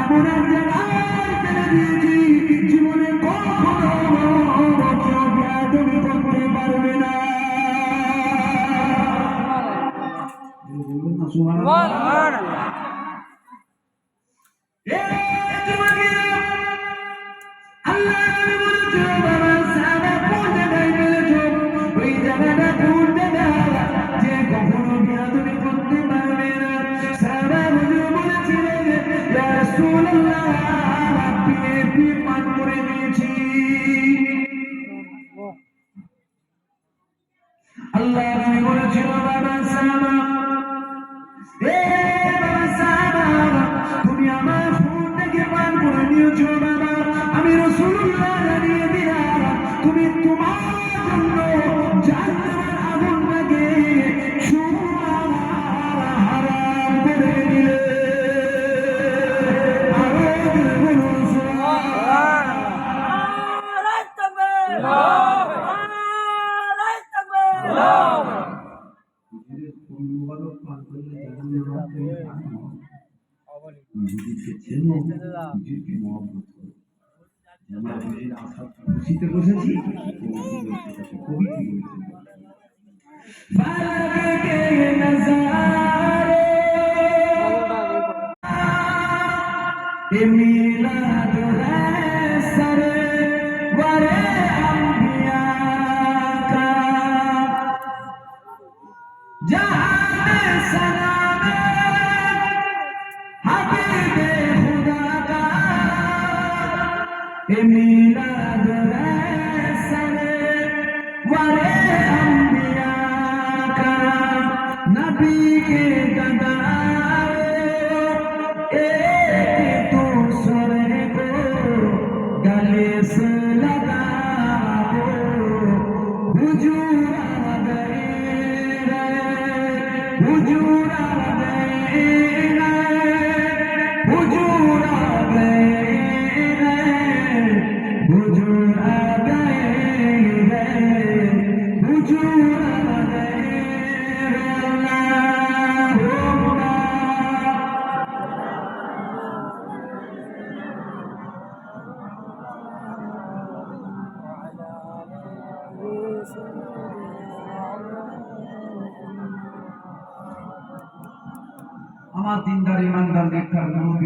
এমন এক জায়গায় ফেলে দিয়েছি, জীবনে কখনো কেউ করতে পারবে না এ যুবকেরা, আল্লাহ নবী বলেছিল, বাবা সাহাবা, এ বাবা সাহাবা, তুমি আমার ফুল থেকে পান করে নিয়েছো বাবা। আমি রসুল্লাহ খুশিতে বসেছি কবি কি বলছেন नबी के गदाए আমার দিনদার ইমানদার নেককার মুরব্বী